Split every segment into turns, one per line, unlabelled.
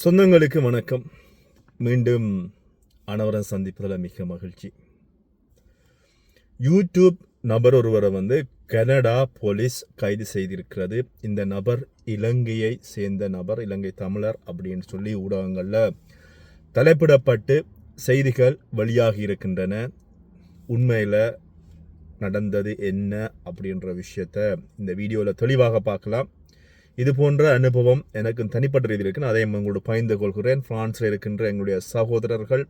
சொந்தங்களுக்கு வணக்கம். மீண்டும் அனவரம் சந்திப்பதில் மிக மகிழ்ச்சி. யூடியூப் நபர் ஒருவரை வந்து கனடா போலீஸ் கைது செய்திருக்கிறது. இந்த நபர் இலங்கையை சேர்ந்த நபர் இலங்கை தமிழர் அப்படின்னு சொல்லி ஊடகங்களில் தலைப்பிடப்பட்டு செய்திகள் வெளியாகி இருக்கின்றன. உண்மையில் நடந்தது என்ன அப்படின்ற விஷயத்த இந்த வீடியோவில் தெளிவாக பார்க்கலாம். இது போன்ற அனுபவம் எனக்கு தனிப்பட்ட ரீதியில் இருக்குன்னு அதை உங்களோட பகிர்ந்து கொள்கிறேன். ஃப்ரான்ஸில் இருக்கின்ற எங்களுடைய சகோதரர்கள்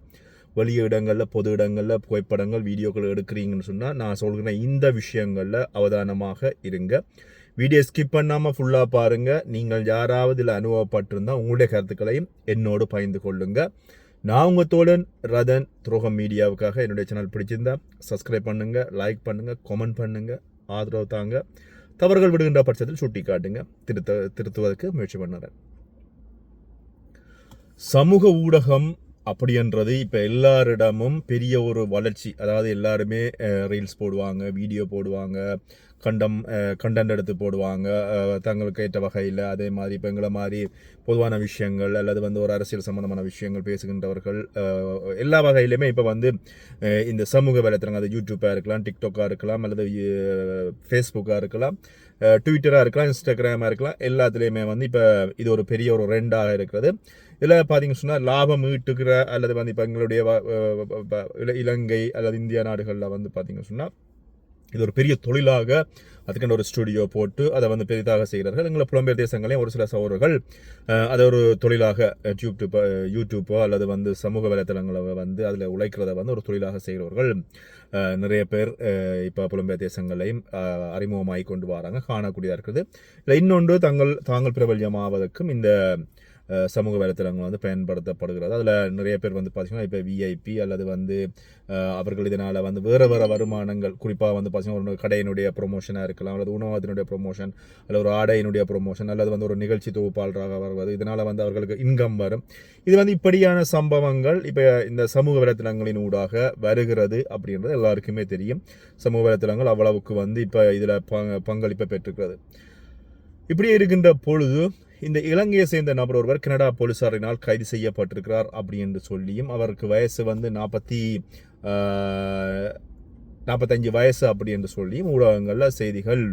வெளிய இடங்களில் பொது இடங்களில் புகைப்படங்கள் வீடியோக்கள் எடுக்கிறீங்கன்னு சொன்னால் நான் சொல்கிறேன் இந்த விஷயங்களில் அவதானமாக இருங்க. வீடியோ ஸ்கிப் பண்ணாமல் ஃபுல்லாக பாருங்கள் நீங்கள் யாராவது இதில் அனுபவப்பட்டிருந்தால் உங்களுடைய கருத்துக்களையும் என்னோடு பகிர்ந்து கொள்ளுங்க. நான் உங்கள் தோழன் ரதன். துரோகம் மீடியாவுக்காக என்னுடைய சேனல் பிடிச்சிருந்தா சப்ஸ்கிரைப் பண்ணுங்கள் லைக் பண்ணுங்கள் கமெண்ட் பண்ணுங்கள் ஆதரவு தாங்க. தவறுகள் விடுகின்ற பட்சத்தில் சுட்டி காட்டுங்க திருத்த திருத்துவதற்கு முயற்சி பண்ணுறேன். சமூக ஊடகம் அப்படின்றது இப்போ எல்லாரிடமும் பெரிய ஒரு வளர்ச்சி. அதாவது எல்லாருமே ரீல்ஸ் போடுவாங்க வீடியோ போடுவாங்க கண்டம் கண்டென்ட் எடுத்து போடுவாங்க. தங்களுக்கு ஏற்ற வகையில் அதே மாதிரி இப்போ எங்களை மாதிரி பொதுவான விஷயங்கள் அல்லது வந்து ஒரு அரசியல் சம்மந்தமான விஷயங்கள் பேசுகின்றவர்கள் எல்லா வகையிலுமே இப்போ வந்து இந்த சமூக வலைத்தளங்கள் அது யூடியூப்பாக இருக்கலாம் டிக்டாக்காக இருக்கலாம் அல்லது ஃபேஸ்புக்காக இருக்கலாம் ட்விட்டராக இருக்கலாம் இன்ஸ்டாகிராமாக இருக்கலாம் எல்லாத்துலேயுமே வந்து இப்போ இது ஒரு பெரிய ஒரு ரெண்டாக இருக்கிறது. இதில் பார்த்தீங்க சொன்னால் லாபம் ஈட்டுக்கிற அல்லது வந்து இப்போ எங்களுடைய இலங்கை அல்லது இந்திய நாடுகளில் வந்து பார்த்தீங்க சொன்னால் இது ஒரு பெரிய தொழிலாக அதுக்கான ஒரு ஸ்டுடியோ போட்டு அதை வந்து பெரிதாக செய்கிறார்கள். எங்களை புலம்பெயர் தேசங்களையும் ஒரு சில சகோதரர்கள் அதை ஒரு தொழிலாக யூடியூப்போ யூடியூப்போ அல்லது வந்து சமூக வலைத்தளங்களை வந்து அதில் உழைக்கிறத வந்து ஒரு தொழிலாக செய்கிறவர்கள் நிறைய பேர் இப்போ புலம்பெயர் தேசங்களையும் அறிமுகமாகி கொண்டு வராங்க காணக்கூடியதாக இருக்குது. இல்லை இன்னொன்று தங்கள் தாங்கள் பிரபல்யமாவதற்கும் இந்த சமூக வலைத்தளங்கள் வந்து பயன்படுத்தப்படுகிறது. அதில் நிறைய பேர் வந்து பார்த்தீங்கன்னா இப்போ விஐபி அல்லது வந்து அவர்கள் இதனால் வந்து வேறு வேறு வருமானங்கள் குறிப்பாக வந்து பார்த்தீங்கன்னா ஒரு கடையினுடைய ப்ரொமோஷனாக இருக்கலாம் அல்லது உணவகத்தினுடைய ப்ரொமோஷன் அல்லது ஒரு ஆடையினுடைய ப்ரொமோஷன் அல்லது வந்து ஒரு நிகழ்ச்சி தொகுப்பாளராக வருவது. இதனால் வந்து அவர்களுக்கு இன்கம் வரும். இது வந்து இப்படியான சம்பவங்கள் இப்போ இந்த சமூக வலைத்தளங்களின் ஊடாக வருகிறது அப்படின்றது எல்லாருக்குமே தெரியும். சமூக வலைத்தளங்கள் அவ்வளவுக்கு வந்து இப்போ இதில் பங்களிப்பை பெற்றிருக்கிறது. இப்படி இருக்கின்ற பொழுது இந்த இலங்கையை சேர்ந்த நபர் ஒருவர் கனடா போலீசாரினால் கைது செய்யப்பட்டிருக்கிறார் அப்படி என்று சொல்லியும் அவருக்கு வயசு வந்து நாற்பத்தி நாற்பத்தஞ்சு வயசு அப்படி என்று சொல்லியும் ஊடகங்களில் செய்திகள்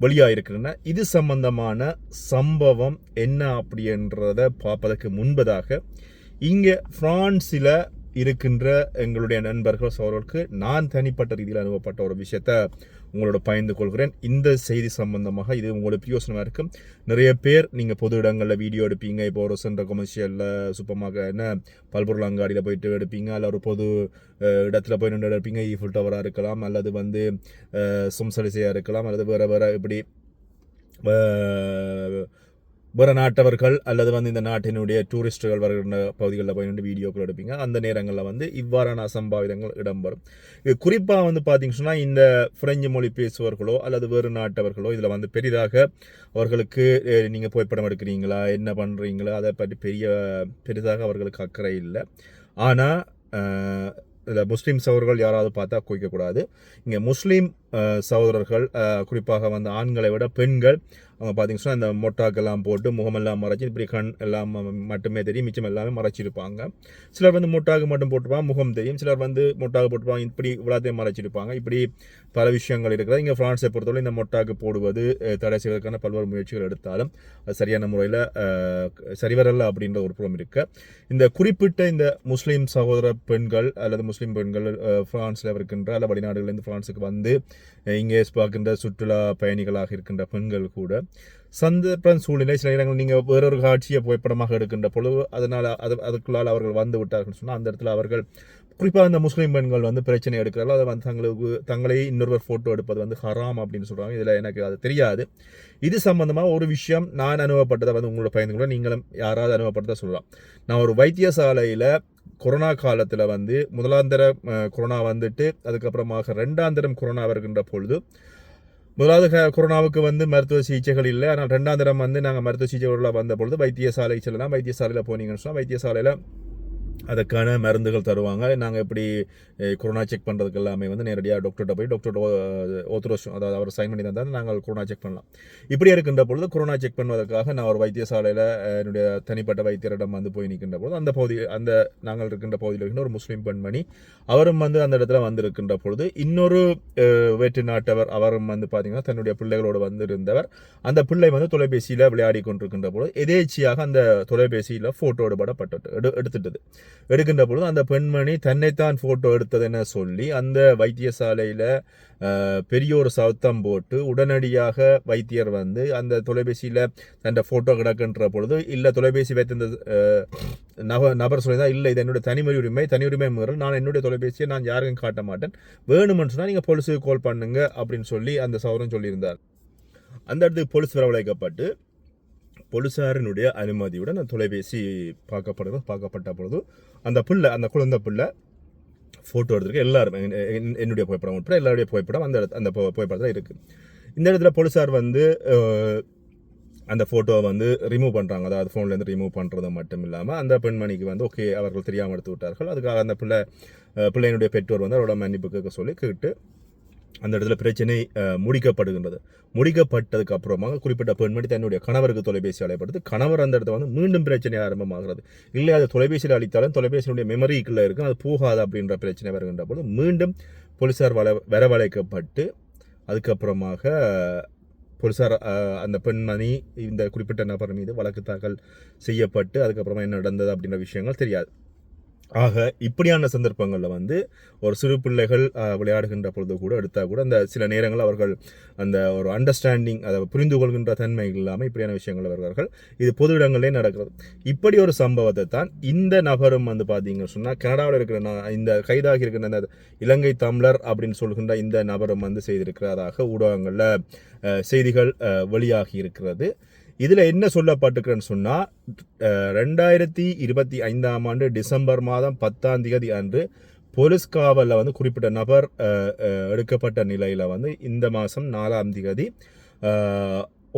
வெளியாகிருக்கின்றன இது சம்பந்தமான சம்பவம் என்ன அப்படின்றத பார்ப்பதற்கு முன்பதாக இங்கே பிரான்ஸில் இருக்கின்ற எங்களுடைய நண்பர்கள் சோழர்களுக்கு நான் தனிப்பட்ட ரீதியில் அனுபவப்பட்ட ஒரு விஷயத்த உங்களோட பயந்து கொள்கிறேன். இந்த செய்தி சம்பந்தமாக இது உங்களுக்கு பிரியோசனமாக இருக்கும். நிறைய பேர் நீங்கள் பொது இடங்களில் வீடியோ எடுப்பீங்க. இப்போ ஒரு சென்ற கொமர்ஷியலில் சூப்பமாக என்ன? பல்பொருள் அங்காடியில் போயிட்டு எடுப்பீங்க. அல்ல ஒரு பொது இடத்துல போய் நின்று எடுப்பீங்க. ஈஃபில் டவராக இருக்கலாம். அல்லது வந்து சும்சலிசையாக இருக்கலாம். அல்லது வேறு வேறு இப்படி வேறு நாட்டவர்கள் அல்லது வந்து இந்த நாட்டினுடைய டூரிஸ்ட்டுகள் வருகின்ற பகுதிகளில் போய் நின்று வீடியோக்கள் எடுப்பீங்க. அந்த நேரங்களில் வந்து இவ்வாறான அசம்பாவிதங்கள் இடம்பெறும். இது குறிப்பாக வந்து பார்த்தீங்கன்னு சொன்னால் இந்த பிரெஞ்சு மொழி பேசுபவர்களோ அல்லது வேறு நாட்டவர்களோ இதில் வந்து பெரிதாக அவர்களுக்கு நீங்கள் புகைப்படம் எடுக்கிறீங்களா என்ன பண்ணுறீங்களா அதை பற்றி பெரிய பெரிதாக அவர்களுக்கு அக்கறை இல்லை. ஆனால் இதில் முஸ்லீம்ஸ் அவர்கள் யாராவது பார்த்தா குவிக்கக்கூடாது. இங்கே முஸ்லீம் சகோதரர்கள் குறிப்பாக வந்து ஆண்களை விட பெண்கள் அவங்க பார்த்தீங்கன்னா சொன்னா இந்த மொட்டாக்கெல்லாம் போட்டு முகமெல்லாம் மறைச்சி இப்படி கண் எல்லாம் மட்டுமே தெரியும் மிச்சம் எல்லாமே மறைச்சிருப்பாங்க. சிலர் வந்து மொட்டாக்கு மட்டும் போட்டுப்பாங்க முகம் தெரியும். சிலர் வந்து மொட்டாக்கு போட்டுப்பாங்க இப்படி இவ்வளோத்தையும் மறைச்சிருப்பாங்க. இப்படி பல விஷயங்கள் இருக்கிறது. இங்கே ஃப்ரான்ஸை பொறுத்தவரை இந்த மொட்டாக்கு போடுவது தடை செய்வதற்கான பல்வேறு முயற்சிகள் எடுத்தாலும் அது சரியான முறையில் சரிவரல அப்படின்ற ஒரு புறம் இருக்கு. இந்த குறிப்பிட்ட இந்த முஸ்லீம் சகோதர பெண்கள் அல்லது முஸ்லீம் பெண்கள் ஃப்ரான்ஸில் இருக்கின்ற அல்ல வெளிநாடுகளிலிருந்து ஃப்ரான்ஸுக்கு வந்து இங்கே பார்க்கின்ற சுற்றுலா பயணிகளாக இருக்கின்ற பெண்கள் கூட சந்தர்ப்ப சூழ்நிலை சில இடங்கள் நீங்கள் வேறொரு காட்சியை புகைப்படமாக எடுக்கின்ற பொழுது அதனால் அது அதுக்குள்ளால் அவர்கள் வந்து விட்டார்கள் சொன்னால் அந்த இடத்துல அவர்கள் குறிப்பாக இந்த முஸ்லீம் பெண்கள் வந்து பிரச்சனை எடுக்கிறார்கள் அதை வந்து தங்களுக்கு தங்களை இன்னொருவர் ஃபோட்டோ எடுப்பது வந்து ஹராம் அப்படின்னு சொல்கிறாங்க இதில் எனக்கு அது தெரியாது. இது சம்மந்தமாக ஒரு விஷயம் நான் அனுபவப்பட்டதை வந்து உங்களோட பயந்து கூட நீங்களும் யாராவது அனுபவப்பட்டதை சொல்லலாம். நான் ஒரு வைத்தியசாலையில் கொரோனா காலத்தில் வந்து முதலாந்தர கொரோனா வந்துட்டு அதுக்கப்புறமாக ரெண்டாந்தரம் கொரோனா வருகின்ற பொழுது முதலாவது கொரோனாவுக்கு வந்து மருத்துவ சிகிச்சைகள் இல்லை. ஆனால் ரெண்டாந்திரம் வந்து நாங்கள் மருத்துவ சிகிச்சைகளில் வந்த பொழுது வைத்தியசாலை செல்லலாம். வைத்தியசாலையில் போனீங்கன்னு சொன்னால் வைத்தியசாலையில் அதற்கான மருந்துகள் தருவாங்க. நாங்கள் எப்படி கொரோனா செக் பண்ணுறதுக்கு எல்லாமே வந்து நேரடியாக டாக்டர்கிட்ட போய் டாக்டர் ஓத்தரோஷம் அதாவது அவர் சைன் பண்ணி தந்தால் நாங்கள் கொரோனா செக் பண்ணலாம். இப்படி இருக்கின்ற பொழுது கொரோனா செக் பண்ணுவதற்காக நான் ஒரு வைத்தியசாலையில் என்னுடைய தனிப்பட்ட வைத்தியரிடம் வந்து போய் நிற்கின்ற பொழுது அந்த பகுதி அந்த நாங்கள் இருக்கின்ற பகுதியில் இருக்கின்ற ஒரு முஸ்லீம் பெண்மணி அவரும் வந்து அந்த இடத்துல வந்திருக்கின்ற பொழுது இன்னொரு வேற்று நாட்டவர் அவரும் வந்து பார்த்திங்கன்னா தன்னுடைய பிள்ளைகளோடு வந்திருந்தவர். அந்த பிள்ளை வந்து தொலைபேசியில் விளையாடி கொண்டிருக்கின்ற பொழுது எதேச்சியாக அந்த தொலைபேசியில் ஃபோட்டோ எடுபடப்பட்டு எடு எடுத்துட்டது. எடுக்கின்ற பொழுது அந்த பெண்மணி தன்னைத்தான் ஃபோட்டோ எடுத்ததுன்னு சொல்லி அந்த வைத்தியசாலையில் பெரிய ஒரு சத்தம் போட்டு உடனடியாக வைத்தியர் வந்து அந்த தொலைபேசியில் தன் ஃபோட்டோ கிடக்குன்ற பொழுது இல்லை தொலைபேசி வைத்திருந்த நபர் நப நபர் சொல்லிதான் இல்லை இது என்னுடைய தனி உரிமை தனி உரிமை மீறல் நான் என்னுடைய தொலைபேசியை நான் யாருக்கும் காட்ட மாட்டேன் வேணுமென்னு சொன்னால் நீங்கள் போலீஸுக்கு கால் பண்ணுங்க அப்படின்னு சொல்லி அந்த சௌரம் சொல்லியிருந்தார். அந்த இடத்துக்கு போலீஸ் வரவழைக்கப்பட்டு போலீஸாரினுடைய அனுமதியுடன் அந்த தொலைபேசி பார்க்கப்படுறது பார்க்கப்பட்ட பொழுது அந்த பிள்ளை அந்த குழந்தை பிள்ளை ஃபோட்டோ எடுத்திருக்கு. எல்லாரும் என்னுடைய புகைப்படம் உட்பட எல்லாருடைய புகைப்படம் அந்த இடத்து- அந்த புகைப்படத்தில் இருக்குது இந்த இடத்துல போலீஸார் வந்து அந்த ஃபோட்டோவை வந்து ரிமூவ் பண்ணுறாங்க அதாவது ஃபோன்லேருந்து ரிமூவ் பண்ணுறது மட்டும் இல்லாமல் அந்த பெண்மணிக்கு வந்து ஓகே அவர்கள் தெரியாமல் எடுத்து விட்டார்கள். அதுக்காக அந்த பிள்ளை பிள்ளையினுடைய பெற்றோர் வந்து அவரோட மன்னிப்பு கேட்க சொல்லி கேட்டு அந்த இடத்துல பிரச்சனை முடிக்கப்படுகின்றது. முடிக்கப்பட்டதுக்கு அப்புறமாக குறிப்பிட்ட பெண்மணி தன்னுடைய கணவருக்கு தொலைபேசி அழைப்படுது கணவர் அந்த இடத்துல வந்து மீண்டும் பிரச்சனை ஆரம்பமாகிறது. இல்லை அது தொலைபேசியில் அளித்தாலும் தொலைபேசியினுடைய மெமரிக்குள்ளே இருக்கும். அது போகாது அப்படின்ற பிரச்சனை வருகின்ற போது மீண்டும் போலீஸார் வள வரவழைக்கப்பட்டு அதுக்கப்புறமாக போலீஸார் அந்த பெண்மணி இந்த குறிப்பிட்ட நபர் மீது வழக்கு தாக்கல் செய்யப்பட்டு அதுக்கப்புறமா என்ன நடந்தது அப்படின்ற விஷயங்கள் தெரியாது. ஆக இப்படியான சந்தர்ப்பங்களில் வந்து ஒரு சிறு பிள்ளைகள் விளையாடுகின்ற பொழுது கூட எடுத்தால் கூட அந்த சில நேரங்கள் அவர்கள் அந்த ஒரு அண்டர்ஸ்டாண்டிங் அதை புரிந்து கொள்கின்ற தன்மை இல்லாமல் இப்படியான விஷயங்கள் வருவார்கள். இது பொது இடங்களிலே நடக்கிறது. இப்படி ஒரு சம்பவத்தை தான் இந்த நபரும் வந்து பார்த்தீங்கன்னு சொன்னால் கனடாவில் இருக்கிற நான் இந்த கைதாகி இருக்கின்ற அந்த இலங்கை தமிழர் அப்படின்னு சொல்கின்ற இந்த நபரும் வந்து செய்திருக்கிறதாக ஊடகங்களில் செய்திகள் வெளியாகி இருக்கிறது. இதில் என்ன சொல்லப்பட்டிருக்கிறேன்னு சொன்னால் ரெண்டாயிரத்தி இருபத்தி ஐந்தாம் ஆண்டு டிசம்பர் மாதம் பத்தாம் தேதி அன்று போலீஸ் காவலில் வந்து குறிப்பிட்ட நபர் எடுக்கப்பட்ட நிலையில் வந்து இந்த மாதம் நாலாம் தேதி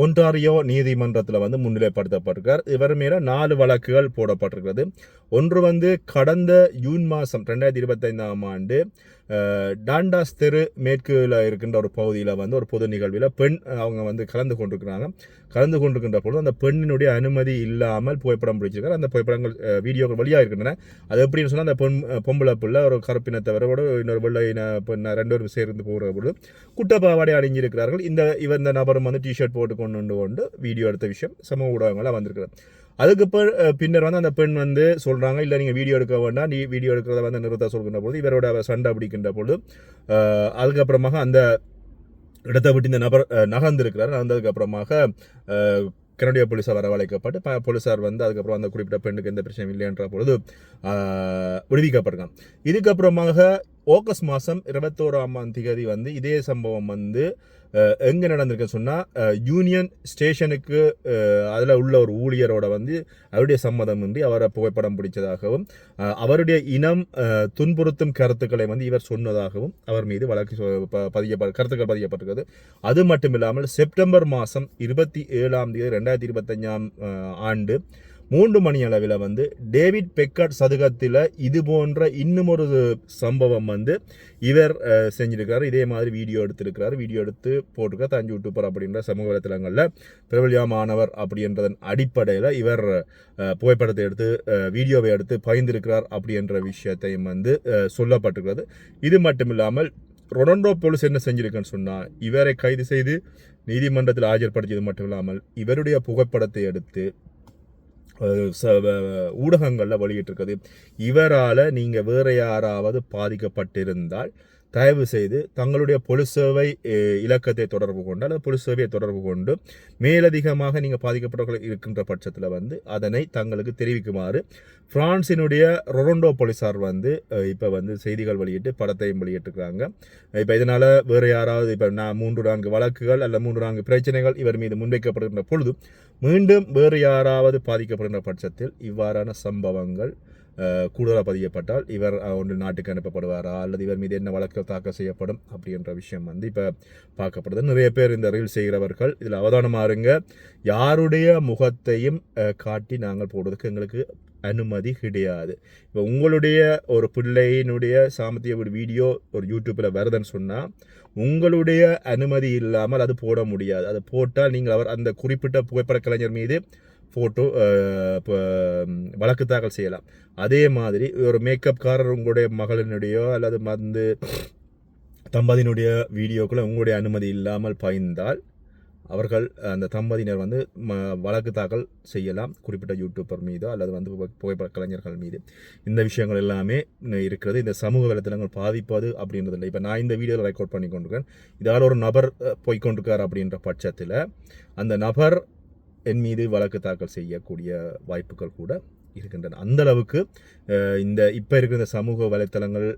ஒன்டாரியோ நீதிமன்றத்தில் வந்து முன்னிலைப்படுத்தப்பட்டிருக்கார். இவர் மேலே நாலு வழக்குகள் போடப்பட்டிருக்கிறது. ஒன்று வந்து கடந்த ஜூன் மாதம் ரெண்டாயிரத்தி இருபத்தைந்தாம் ஆண்டு டாண்டாஸ் தெரு மேற்குல இருக்கின்ற ஒரு பகுதியில் வந்து ஒரு பொது நிகழ்வில் பெண் அவங்க வந்து கலந்து கொண்டிருக்கிறாங்க. கலந்து கொண்டிருக்கின்ற பொழுது அந்த பெண்ணினுடைய அனுமதி இல்லாமல் புகைப்படம் பிடிச்சிருக்காரு. அந்த புகைப்படங்கள் வீடியோக்கள் வழியாக இருக்கின்றன. அது எப்படின்னு சொன்னால் அந்த பொன் பொம்பளை பிள்ளை ஒரு கருப்பினத்தவரோட இன்னொரு வெள்ளை பெண்ணை ரெண்டு பேரும் சேர்ந்து போகிற பொழுது குட்டப்பாவாடை அணிஞ்சிருக்கிறார்கள். இந்த இவ இந்த நபரும் வந்து டிஷர்ட் போட்டு கொண்டு கொண்டு வீடியோ எடுத்த விஷயம் சமூக ஊடகங்களாக வந்திருக்கிறது. அதுக்கு பின்னர் வந்து அந்த பெண் வந்து சொல்கிறாங்க இல்லை நீங்கள் வீடியோ எடுக்க வேண்டாம். நீ வீடியோ எடுக்கிறத வந்து நிறுத்த சொல்கின்ற பொழுது இவரோட சண்டை பிடிக்கின்ற பொழுது அதுக்கப்புறமாக அந்த இடத்தை விட்டு இந்த நபர் நகர்ந்திருக்கிறார். நகர்ந்ததுக்கப்புறமாக கனடிய போலீஸார் வரவழைக்கப்பட்டு ப- போலீஸார் வந்து அதுக்கப்புறம் அந்த குறிப்பிட்ட பெண்ணுக்கு எந்த பிரச்சனையும் இல்லைன்ற பொழுது ஆஹ், விடுவிக்கப்பட்டிருக்கான் இதுக்கப்புறமாக ஆகஸ்ட் மாதம் இருபத்தோராம் தேதி வந்து இதே சம்பவம் வந்து எங்கே நடந்திருக்குன்னு சொன்னால் யூனியன் ஸ்டேஷனுக்கு அதில் உள்ள ஒரு ஊழியரோட வந்து அவருடைய சம்மதமின்றி அவரை புகைப்படம் பிடிச்சதாகவும் அவருடைய இனம் துன்புறுத்தும் கருத்துக்களை வந்து இவர் சொன்னதாகவும் அவர் மீது வழக்கு சொ- பதியப்ப கருத்துக்கள் பதியப்பட்டிருக்கிறது. அது மட்டும் இல்லாமல் செப்டம்பர் மாதம் இருபத்தி ஏழாம் தேதி ரெண்டாயிரத்தி இருபத்தஞ்சாம் ஆண்டு மூன்று மணி அளவில் வந்து டேவிட் பெக்கட் சதுகத்தில் இது போன்ற இன்னும் ஒரு சம்பவம் வந்து இவர் அஹ், செஞ்சிருக்காரு. இதே மாதிரி வீடியோ எடுத்திருக்கிறார். வீடியோ எடுத்து போட்டிருக்கார். தஞ்சு யூடியூபர் அப்படின்ற சமூக வலைத்தளங்களில் பிரபலியமானவர் அப்படின்றதன் அடிப்படையில் இவர் புகைப்படத்தை எடுத்து வீடியோவை எடுத்து பயந்திருக்கிறார் அப்படின்ற விஷயத்தையும் வந்து சொல்லப்பட்டிருக்கிறது. இது மட்டும் இல்லாமல் ரொனால்டோ போலீஸ் என்ன செஞ்சிருக்கேன்னு சொன்னால் இவரை கைது செய்து நீதிமன்றத்தில் ஆஜர்படுத்தியது மட்டும் இல்லாமல் இவருடைய புகைப்படத்தை எடுத்து ஊடகங்களில் வெளியிட்டிருக்குது இவரால் நீங்கள் வேறு யாராவது பாதிக்கப்பட்டிருந்தால் தயவு செய்து தங்களுடைய பொது சேவை இலக்கத்தை தொடர்பு கொண்டு அல்லது பொது சேவையை தொடர்பு கொண்டு மேலதிகமாக நீங்கள் பாதிக்கப்பட்டவர்கள் இருக்கின்ற பட்சத்தில் வந்து அதனை தங்களுக்கு தெரிவிக்குமாறு பிரான்சினுடைய ரொரண்டோ போலீஸார் வந்து இப்போ வந்து செய்திகள் வெளியிட்டு படத்தையும் வெளியிட்டிருக்கிறாங்க இப்போ இதனால் வேறு யாராவது இப்போ நான் மூன்று நான்கு வழக்குகள் அல்ல மூன்று நான்கு பிரச்சனைகள் இவர் மீது முன்வைக்கப்படுகின்ற பொழுது மீண்டும் வேறு யாராவது பாதிக்கப்படுகின்ற பட்சத்தில் இவ்வாறான சம்பவங்கள் கூடுதலாக பதியப்பட்டால் இவர் ஒன்று நாட்டுக்கு அனுப்பப்படுவாரா? அல்லது இவர் மீது என்ன வழக்கு தாக்கல் செய்யப்படும்? அப்படின்ற விஷயம் வந்து இப்போ பார்க்கப்படுது. நிறைய பேர் இந்த ரீல் செய்கிறவர்கள் இதில் அவதானமாக இருங்க. யாருடைய முகத்தையும் காட்டி நாங்கள் போடுறதுக்கு எங்களுக்கு அனுமதி கிடையாது. இப்போ உங்களுடைய ஒரு பிள்ளையினுடைய சாமத்திய ஒரு வீடியோ ஒரு யூடியூப்பில் வருதுன்னு சொன்னால் உங்களுடைய அனுமதி இல்லாமல் அது போட முடியாது. அது போட்டால் நீங்கள் அவர் அந்த குறிப்பிட்ட புகைப்பட கலைஞர் மீது ஃபோட்டோ uh, வழக்கு தாக்கல் செய்யலாம். அதே மாதிரி ஒரு மேக்கப்காரர் உங்களுடைய மகளினுடையோ அல்லது வந்து தம்பதியினுடைய வீடியோக்களை உங்களுடைய அனுமதி இல்லாமல் பாய்ந்தால் அவர்கள் அந்த தம்பதியினர் வந்து ம வழக்கு தாக்கல் செய்யலாம் குறிப்பிட்ட யூடியூபர் மீதோ அல்லது வந்து புகைப்பட கலைஞர்கள் மீது. இந்த விஷயங்கள் எல்லாமே இருக்கிறது. இந்த சமூக வலைத்தளங்கள் பாதிப்பது அப்படின்றது இல்லை இப்போ நான் இந்த வீடியோவில் ரெக்கார்ட் பண்ணி கொண்டிருக்கேன் இதால் ஒரு நபர் போய்கொண்டிருக்கார் அப்படின்ற பட்சத்தில் அந்த நபர் என் மீது வழக்கு தாக்கல் செய்யக்கூடிய வாய்ப்புகள் கூட இருக்கின்றன. அந்த அளவுக்கு இந்த இப்போ இருக்கிற இந்த சமூக வலைத்தளங்கள்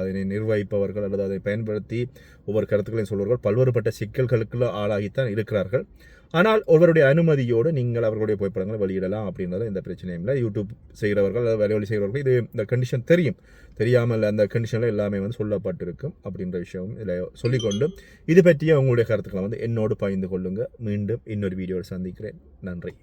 அதனை நிர்வகிப்பவர்கள் அல்லது அதை பயன்படுத்தி ஒவ்வொரு கருத்துக்களையும் சொல்வர்கள் பல்வேறுபட்ட சிக்கல்களுக்குள்ள ஆளாகித்தான் இருக்கிறார்கள். ஆனால் ஒருவருடைய அனுமதியோடு நீங்கள் அவர்களுடைய புகைப்படங்களை வெளியிடலாம் அப்படின்றது எந்த பிரச்சனையும் இல்லை. யூடியூப் செய்கிறவர்கள் அல்லது வலைவலி செய்கிறவர்கள் இது இந்த கண்டிஷன் தெரியும். தெரியாமல் அந்த கண்டிஷனில் எல்லாமே வந்து சொல்லப்பட்டிருக்கும் அப்படின்ற விஷயம் இதில் சொல்லிக்கொண்டு இது பற்றிய உங்களுடைய கருத்துக்களை வந்து என்னோடு பகிர்ந்து கொள்ளுங்கள் மீண்டும் இன்னொரு வீடியோவில் சந்திக்கிறேன். நன்றி.